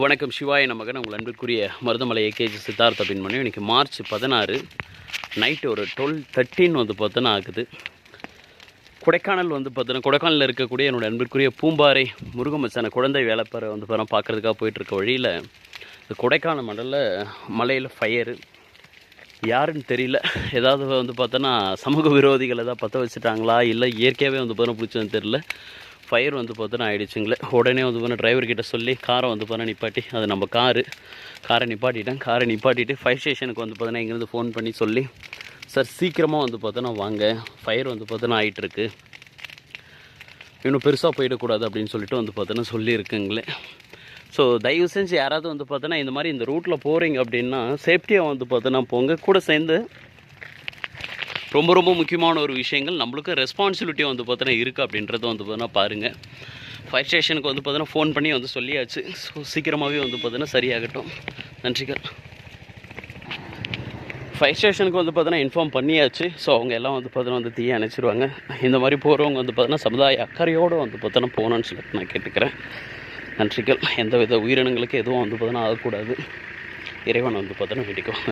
வணக்கம் சிவாய நமகன். உங்கள் அன்பிற்குரிய மருதமலை ஏகேஜி சித்தார்த்த பின்மணி இன்றைக்கி மார்ச் பதினாறு நைட்டு ஒரு டுவெல் தேர்ட்டின் வந்து பார்த்தோன்னா ஆகுது. கொடைக்கானல் வந்து பார்த்தோன்னா கொடைக்கானலில் இருக்கக்கூடிய என்னோடய அன்பிற்குரிய பூம்பாறை முருகமச்சான குழந்தை வேலைப்பாறை வந்து பாரு பார்க்குறதுக்காக போயிட்டுருக்க வழியில் இந்த கொடைக்கானல் மண்டலில் மலையில் ஃபயரு யாருன்னு தெரியல. ஏதாவது வந்து பார்த்தோன்னா சமூக விரோதிகள் ஏதாவது பற்ற வச்சுட்டாங்களா? இல்லை இயற்கையாகவே வந்து பார்த்தோன்னா பிடிச்சதுன்னு தெரியல. ஃபயர் வந்து பார்த்தோன்னா ஆகிடுச்சிங்களே உடனே வந்து பார்த்தா டிரைவர்கிட்ட சொல்லி காரை வந்து பார்த்தா நிப்பாட்டி. அது நம்ம காரு. காரை நிப்பாட்டிட்டேன். காரை நிப்பாட்டிட்டு ஃபயர் ஸ்டேஷனுக்கு வந்து பார்த்தோன்னா இங்கேருந்து ஃபோன் பண்ணி சொல்லி சார் சீக்கிரமாக வந்து பார்த்தோன்னா வாங்க. ஃபயர் வந்து பார்த்தோன்னா ஆகிட்டுருக்கு இன்னும் பெருசாக போயிடக்கூடாது அப்படின்னு சொல்லிட்டு வந்து பார்த்தோன்னா சொல்லியிருக்குங்களே. ஸோ தயவு செஞ்சு யாராவது வந்து பார்த்தோன்னா இந்த மாதிரி இந்த ரூட்டில் போகிறீங்க அப்படின்னா சேஃப்டியாக வந்து பார்த்தோன்னா போங்க. கூட சேர்ந்து ரொம்ப ரொம்ப முக்கியமான ஒரு விஷயங்கள் நம்மளுக்கு ரெஸ்பான்சிபிலிட்டி வந்து பார்த்தோன்னா இருக்குது அப்படின்றத வந்து பார்த்தீங்கன்னா பாருங்கள் ஃபயர் ஸ்டேஷனுக்கு வந்து பார்த்தோன்னா ஃபோன் பண்ணி வந்து சொல்லியாச்சு ஸோ சீக்கிரமாகவே வந்து பார்த்தீங்கன்னா சரியாகட்டும் நன்றிகள் ஃபயர் ஸ்டேஷனுக்கு வந்து பார்த்தீங்கன்னா இன்ஃபார்ம் பண்ணியாச்சு ஸோ அவங்க எல்லாம் வந்து பார்த்தீங்கன்னா வந்து தீயை அணைச்சிருவாங்க இந்த மாதிரி போகிறவங்க வந்து பார்த்தீங்கன்னா சமுதாய அக்கறையோடு வந்து பார்த்தோன்னா போகணும்னு சொல்லிட்டு நான் கேட்டுக்கிறேன் நன்றிகள் எந்த வித உயிரினங்களுக்கு எதுவும் வந்து பார்த்தீங்கன்னா ஆகக்கூடாது இறைவன் வந்து பார்த்தோன்னா வேண்டிக்கும்